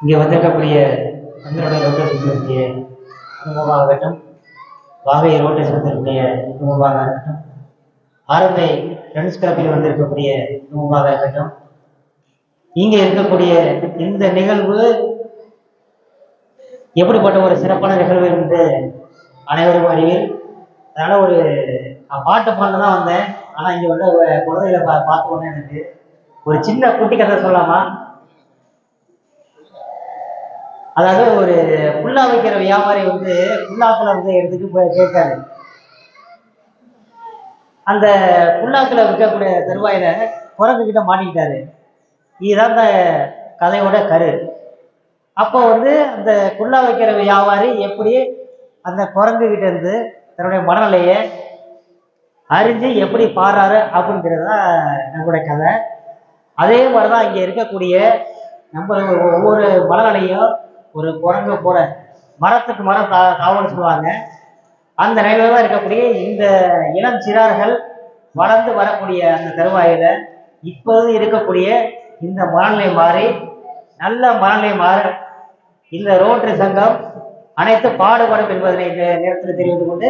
இங்கே வந்திருக்கக்கூடிய தமிழோட ரோட்டை இருக்கக்கூடிய குடும்பமாகட்டும் வாகை ரோட்டை வந்திருக்கக்கூடிய குடும்பமாக இருக்கட்டும் ஆரம்பை ஃப்ரெண்ட்ஸ் கிளப்பில் வந்திருக்கக்கூடிய குடும்பமாக இருக்கட்டும் இங்கே இருக்கக்கூடிய இந்த நிகழ்வு எப்படிப்பட்ட ஒரு சிறப்பான நிகழ்வு என்று அனைவரும் அறிவில் அதனால ஒரு நான் பாட்டு பாட தான் வந்தேன் ஆனால் இங்கே வந்து குழந்தைகளை பா பார்த்த உடனே எனக்கு ஒரு சின்ன குட்டி கதை சொல்லலாமா? அதாவது ஒரு புல்லா வைக்கிற வியாபாரி வந்து புல்லாக்கில் வந்து எடுத்துட்டு போய் கேட்காரு. அந்த புல்லாக்கில் விற்கக்கூடிய தருவாயில குரங்குக்கிட்ட மாட்டிக்கிட்டாரு. இதுதான் அந்த கதையோட கரு. அப்போ வந்து அந்த குல்லா வைக்கிற வியாபாரி எப்படி அந்த குரங்குகிட்ட இருந்து தன்னுடைய மனநிலையை அறிஞ்சு எப்படி பாடுறாரு அப்படிங்கிறது தான் நம்மளுடைய கதை. அதே மாதிரி தான் இங்கே இருக்கக்கூடிய நம்ம ஒவ்வொரு மனநிலையும் ஒரு குரங்கு போல மரத்துக்கு மரம் தா தாவல்னு சொல்லுவாங்க. அந்த நிலையில தான் இருக்கக்கூடிய இந்த இளம் சிறார்கள் வளர்ந்து வரக்கூடிய அந்த தருவாயில இப்போது இருக்கக்கூடிய இந்த மனநிலை மாறி நல்ல மனநிலை மாற இந்த ரோட்டரி சங்கம் அனைத்து பாடுபடும் என்பதனை இந்த நேரத்தில் தெரிவித்து கொண்டு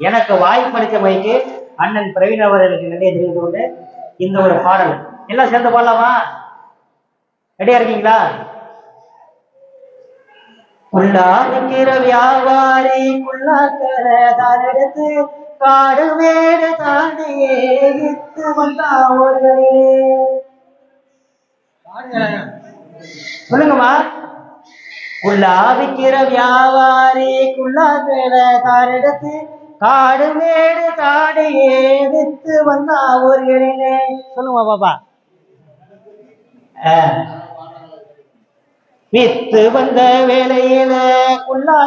எனக்கு வாய்ப்பளித்தமைக்கு அண்ணன் பிரவீன் அவர்களுக்கு நன்றியை தெரிவித்து கொண்டு இந்த ஒரு பாடல். எல்லாம் சேர்ந்து பாடலாமா? ரெடியா இருக்கீங்களா? குள்ளா வியாபாரி குள்ளாக்கர எடுத்து காடு மேடு தாண்டியே வித்து வந்தா சொல்லுங்கம்மா குள்ளா வியாபாரி குள்ளாக்கர தான் காடு மேடு தாண்டியே வித்து வந்தா சொல்லுங்க பாப்பா. வித்து வந்த வேலையில குல்லா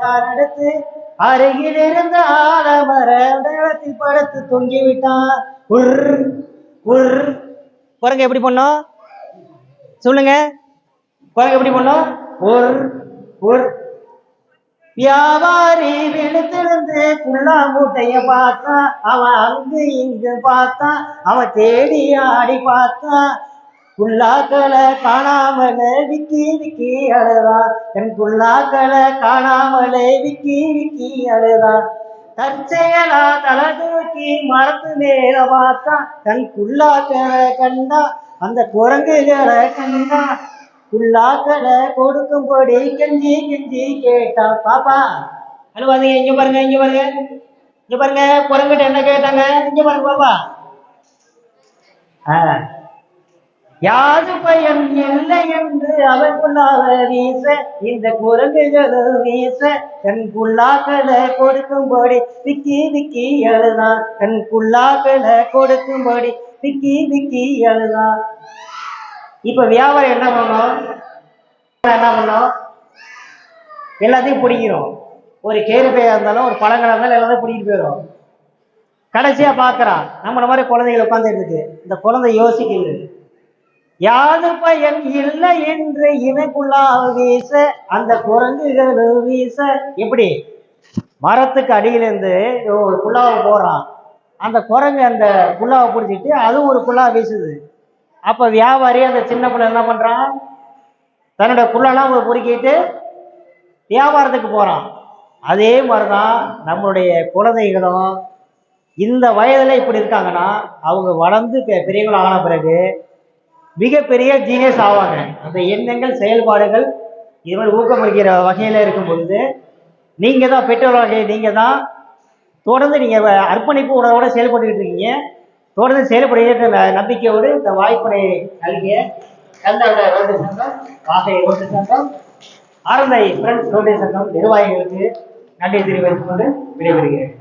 தான் எடுத்து அருகில் இருந்த ஆலமர இடத்தில் படுத்து தொங்கி விட்டான் உர் உர். குரங்கு எப்படி பண்ணோம் சொல்லுங்க. குரங்கு எப்படி பண்ணோம் உர் உர். வியாபாரி விழுத்திருந்து குள்ளா மூட்டைய பார்த்தான். அவன் அங்கு இங்கு பார்த்தான். அவன் தேடி ஆடி பார்த்தான். குள்ளாக்களை காணாமலே விக்கி விக்கி அழுதா? என் குள்ளாக்களை காணாமலே விக்கி விக்கி அழுதா? தற்செயலா தலை தூக்கி மரத்து மேல பார்த்தா தன் குள்ளாக்களை கண்டா அந்த குரங்குகளை கண்டா. குள்ளாக்களை கொடுக்கும்படி கெஞ்சி கெஞ்சி கேட்டா பாப்பா அழுவாதீங்க இங்க பாருங்க இங்க பாருங்க இங்க பாருங்க குரங்குகிட்ட என்ன கேட்டாங்க? இங்க பாருங்க பாப்பா. ஆ. யாது பயன் இல்லை என்று அவனுக்குள்ளாக வீச இந்த குரங்குகளும் வீச தன் குள்ளாக்களை கொடுக்கும்படி விக்கி விக்கி எழுதான். தன் குள்ளாக்களை கொடுக்கும்படி விக்கி விக்கி எழுதான். இப்ப வியாபாரம் என்ன பண்ணோம்? என்ன பண்ணோம்? எல்லாத்தையும் பிடிக்கிறோம். ஒரு கேரு பையா இருந்தாலும் ஒரு பழங்களா இருந்தாலும் எல்லாத்தையும் பிடிக்கிட்டு போயிடும். கடைசியா பாக்குறான் நம்மள மாதிரி குழந்தைகள் உட்காந்து இருக்கு. இந்த குழந்தை யோசிக்கிறது யாது பயன் இல்லை என்று இவைக்குள்ளாக வீச அந்த குரங்குகள் வீச. எப்படி? மரத்துக்கு அடியிலேருந்து ஒரு குள்ளாவை போடுறான். அந்த குரங்கு அந்த குள்ளாவை பிடிச்சிட்டு அதுவும் ஒரு குள்ளா வீசுது. அப்போ வியாபாரி அந்த சின்ன பிள்ளை என்ன பண்ணுறான் தன்னோட குள்ளெல்லாம் பொறுக்கிட்டு வியாபாரத்துக்கு போகிறான் அதே மாதிரி தான் நம்மளுடைய குழந்தைகளும் இந்த வயதில் இப்படி இருக்காங்கன்னா அவங்க வளர்ந்து பெரியவங்களும் பெரியவர்கள் ஆன பிறகு மிகப்பெரிய ஜீனியஸ் ஆவாங்க. அந்த எண்ணங்கள் செயல்பாடுகள் இது மாதிரி ஊக்கமளிக்கிற வகையில் இருக்கும் பொழுது நீங்கள் தான் பெற்றோர்களாகிய நீங்கள் தான் தொடர்ந்து நீங்கள் அர்ப்பணிப்பு உணர்வோடு செயல்பட்டுக்கிட்டு இருக்கீங்க. தொடர்ந்து செயல்படுகிற நம்பிக்கையோடு இந்த வாய்ப்பினை நல்கிய கல்நாடக ரோட்டு சங்கம் வாகை ரோட்டு சங்கம் ஆரந்தை ஃப்ரெண்ட்ஸ் ரோட்டு சங்கம் நிர்வாகிகளுக்கு நன்றி தெரிவித்துக் கொண்டு விடைபெறுகிறேன்.